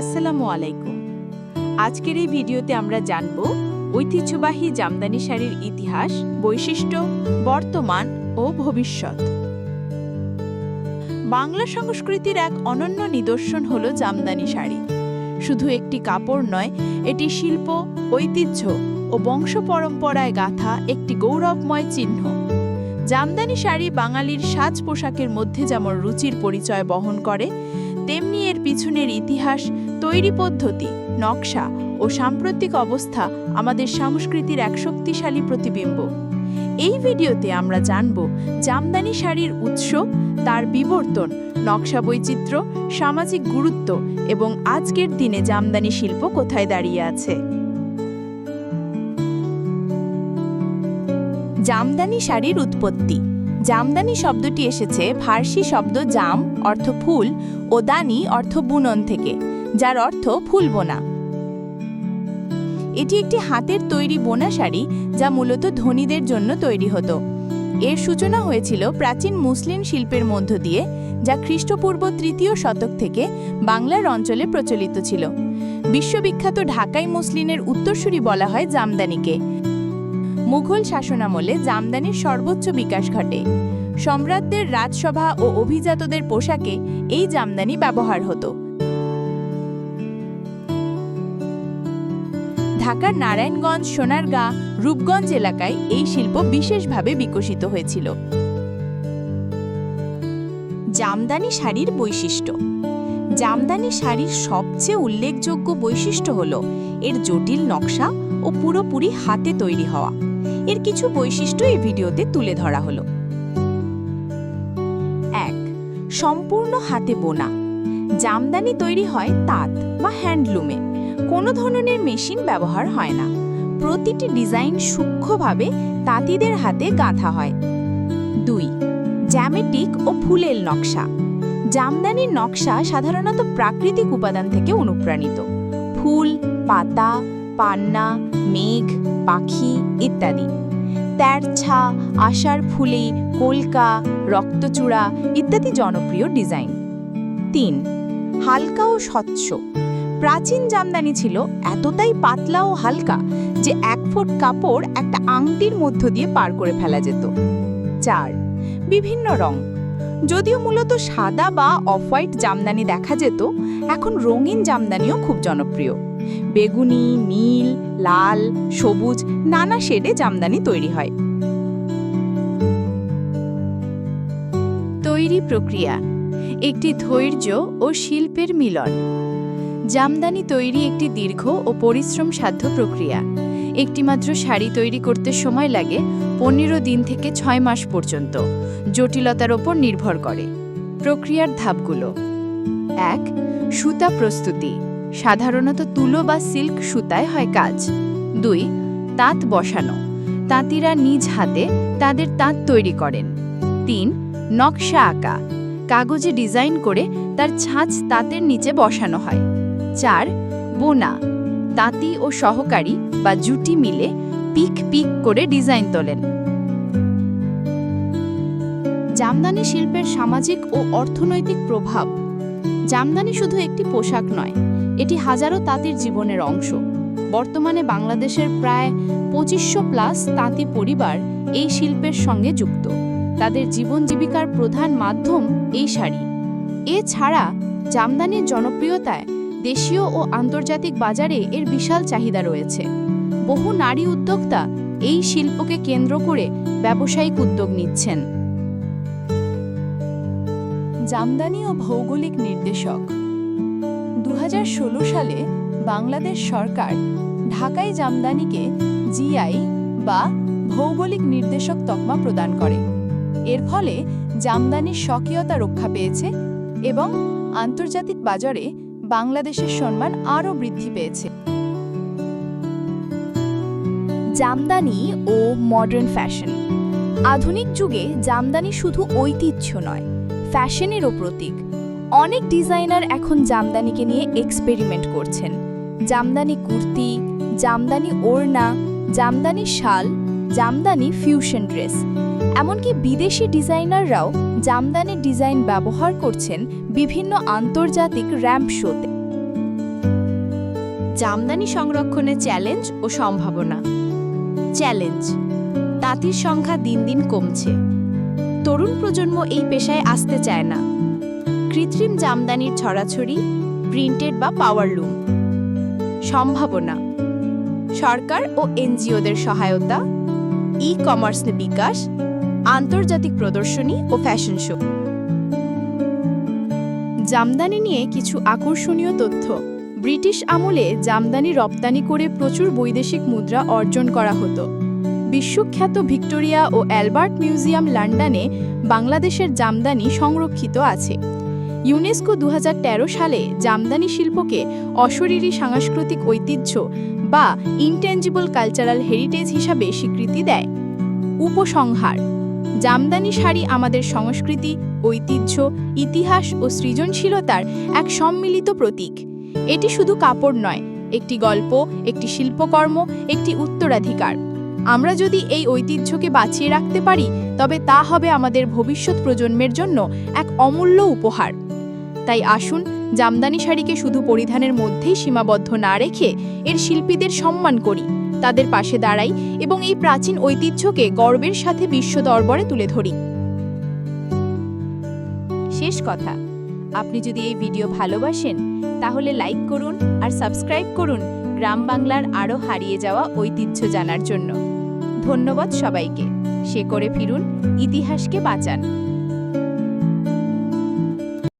আসসালামু আলাইকুম। আজকের এই ভিডিওতে আমরা জানব ঐতিহ্যবাহী জামদানি শাড়ির ইতিহাস, বৈশিষ্ট্য, বর্তমান ও ভবিষ্যৎ। বাংলা সংস্কৃতির এক অনন্য নিদর্শন হল জামদানি শাড়ি। শুধু একটি কাপড় নয়, এটি শিল্প, ঐতিহ্য ও বংশ পরম্পরায় গাথা একটি গৌরবময় চিহ্ন। জামদানি শাড়ি বাঙালির সাজ পোশাকের মধ্যে যেমন রুচির পরিচয় বহন করে তেমনি এর পিছনের ইতিহাস, তৈরি পদ্ধতি, নকশা ও সাম্প্রতিক অবস্থা আমাদের সংস্কৃতির এক শক্তিশালী প্রতিবিম্ব। এই ভিডিওতে আমরা জানব জামদানি শাড়ির উৎস, তার বিবর্তন, নকশা বৈচিত্র্য, সামাজিক গুরুত্ব এবং আজকের দিনে জামদানি শিল্প কোথায় দাঁড়িয়ে আছে। জামদানি শাড়ির উৎপত্তি। জামদানি শব্দটি এসেছে ফার্সি শব্দ জাম, অর্থ ফুল, ও দানি, অর্থ বুনন থেকে, যার অর্থ ফুল বোনা। এটি একটি হাতের তৈরি বোনা শাড়ি, যা মূলত ধনীদের জন্য তৈরি হতো। এর সূচনা হয়েছিল প্রাচীন মুসলিম শিল্পের মধ্য দিয়ে, যা খ্রিস্টপূর্ব তৃতীয় শতক থেকে বাংলার অঞ্চলে প্রচলিত ছিল। বিশ্ববিখ্যাত ঢাকাই মুসলিনের উত্তরসূরি বলা হয় জামদানিকে। মুঘল শাসনামলে জামদানির সর্বোচ্চ বিকাশ ঘটে। সম্রাটদের রাজসভা ও অভিজাতদের পোশাকে এই জামদানি ব্যবহার হতো। ঢাকার নারায়ণগঞ্জ, সোনারগাঁ, রূপগঞ্জ এলাকায় এই শিল্প বিশেষভাবে বিকশিত হয়েছিল। জামদানি শাড়ির বৈশিষ্ট্য। জামদানি শাড়ির সবচেয়ে উল্লেখযোগ্য বৈশিষ্ট্য হল, এর জটিল নকশা ও পুরোপুরি হাতে তৈরি হওয়া। এর কিছু বৈশিষ্ট্য এই ভিডিওতে তুলে ধরা হলো। এক, সম্পূর্ণ হাতে বোনা। জামদানি তৈরি হয় তাঁত বা হ্যান্ডলুমে। কোনো ধরনের মেশিন ব্যবহার হয় না। প্রতিটি ডিজাইন সূক্ষ্মভাবে তাঁতিদের হাতে গাঁথা হয়। দুই, জ্যামেটিক ও ফুলেল নকশা। জামদানির নকশা সাধারণত প্রাকৃতিক উপাদান থেকে অনুপ্রাণিত। ফুল, পাতা পান্না, মেঘ, পাখি ইত্যাদি। তেরছা, আষাঢ় ফুলি, কলকা, রক্তচূড়া ইত্যাদি জনপ্রিয় ডিজাইন। তিন, হালকা ও স্বচ্ছ। প্রাচীন জামদানি ছিল এতটাই পাতলা ও হালকা যে এক ফুট কাপড় একটা আংটির মধ্য দিয়ে পার করে ফেলা যেত। চার, বিভিন্ন রং। যদিও মূলত সাদা বা অফ হোয়াইট জামদানি দেখা যেত, এখন রঙিন জামদানিও খুব জনপ্রিয়। বেগুনি, নীল, লাল, সবুজ নানা শেডে জামদানি তৈরি হয়। তৈরি প্রক্রিয়া। একটি ধৈর্য ও শিল্পের মিলন। জামদানি তৈরি একটি দীর্ঘ ও পরিশ্রম সাধ্য প্রক্রিয়া। একটিমাত্র শাড়ি তৈরি করতে সময় লাগে পনেরো দিন থেকে ছয় মাস পর্যন্ত। জটিলতার ওপর নির্ভর করে। প্রক্রিয়ার ধাপগুলো। এক, সুতা প্রস্তুতি। সাধারণত তুলো বা সিল্ক সুতায় হয় কাজ। দুই, তাঁত বসানো। তাঁতিরা নিজ হাতে তাদের তাঁত তৈরি করেন। তিন, নকশা আঁকা। কাগজে ডিজাইন করে তার ছাঁচ তাঁতের নিচে বসানো হয়। চার, বোনা। তাঁতি ও সহকারী বা জুটি মিলে পিক পিক করে ডিজাইন তোলেন। জামদানি শিল্পের সামাজিক ও অর্থনৈতিক প্রভাব। জামদানি শুধু একটি পোশাক নয়, এটি হাজারো তাঁতির জীবনের অংশ। বর্তমানে বাংলাদেশের প্রায় পঁচিশশো প্লাস তাঁতি পরিবার এই শিল্পের সঙ্গে যুক্ত। তাদের জীবন জীবিকার প্রধান মাধ্যম এই শাড়ি। এছাড়া জামদানির জনপ্রিয়তায় দেশীয় ও আন্তর্জাতিক বাজারে এর বিশাল চাহিদা রয়েছে। বহু নারী উদ্যোক্তা এই শিল্পকে কেন্দ্র করে ব্যবসায়িক উদ্যোগ নিচ্ছেন। জামদানি ও ভৌগোলিক নির্দেশক। দু হাজার ষোলো সালে বাংলাদেশ সরকার ঢাকাই জামদানিকে জিআই বা ভৌগোলিক নির্দেশক তকমা প্রদান করে। এর ফলে জামদানির স্বকীয়তা রক্ষা পেয়েছে এবং আন্তর্জাতিক বাজারে বাংলাদেশের সম্মান আরও বৃদ্ধি পেয়েছে। জামদানি ও মডার্ন ফ্যাশন আধুনিক যুগে জামদানি শুধু ঐতিহ্য নয় ফ্যাশনেরও প্রতীক। অনেক ডিজাইনার এখন জামদানিকে নিয়ে এক্সপেরিমেন্ট করছেন। জামদানি কুর্তি, জামদানি ওড়না, জামদানি শাল, জামদানি ফিউশন ড্রেস এমনকি বিদেশি ডিজাইনাররাও জামদানি ডিজাইন ব্যবহার করছেন বিভিন্ন আন্তর্জাতিক র্যাম্প শোতে। জামদানি সংরক্ষণে চ্যালেঞ্জ ও সম্ভাবনা। চ্যালেঞ্জ। তাঁতির সংখ্যা দিন দিন কমছে। তরুণ প্রজন্ম এই পেশায় আসতে চায় না। কৃত্রিম জামদানির ছড়াছড়ি, প্রিন্টেড বা পাওয়ার লুম। সম্ভাবনা, সরকার ও এনজিওদের সহায়তা ই কমার্স বিকাশ, আন্তর্জাতিক প্রদর্শনী ও ফ্যাশন শো। জামদানি নিয়ে কিছু আকর্ষণীয় তথ্য। ব্রিটিশ আমলে জামদানি রপ্তানি করে প্রচুর বৈদেশিক মুদ্রা অর্জন করা হতো। বিশ্বখ্যাত ভিক্টোরিয়া ও অ্যালবার্ট মিউজিয়াম লন্ডনে বাংলাদেশের জামদানি সংরক্ষিত আছে। ইউনেস্কো দু হাজার তেরো সালে জামদানি শিল্পকে অশরীরী সাংস্কৃতিক ঐতিহ্য বা ইনটেঞ্জিবল কালচারাল হেরিটেজ হিসাবে স্বীকৃতি দেয়। উপসংহার, জামদানি শাড়ি আমাদের সংস্কৃতি, ঐতিহ্য, ইতিহাস ও সৃজনশীলতার এক সম্মিলিত প্রতীক। এটি শুধু কাপড় নয়, একটি গল্প, একটি শিল্পকর্ম, একটি উত্তরাধিকার। আমরা যদি এই ঐতিহ্যকে বাঁচিয়ে রাখতে পারি, তবে তা হবে আমাদের ভবিষ্যৎ প্রজন্মের জন্য এক অমূল্য উপহার। তাই আসুন, জামদানি শাড়িকে শুধু পরিধানের মধ্যেই সীমাবদ্ধ না রেখে এর শিল্পীদের সম্মান করি, তাদের পাশে দাঁড়াই এবং এই প্রাচীন ঐতিহ্যকে গর্বের সাথে বিশ্ব দরবারে তুলে ধরি। শেষ কথা, আপনি যদি এই ভিডিও ভালোবাসেন তাহলে লাইক করুন আর সাবস্ক্রাইব করুন গ্রাম বাংলার আরও হারিয়ে যাওয়া ঐতিহ্য জানার জন্য। ধন্যবাদ সবাইকে। সে করে ফিরুন, ইতিহাসকে বাঁচান।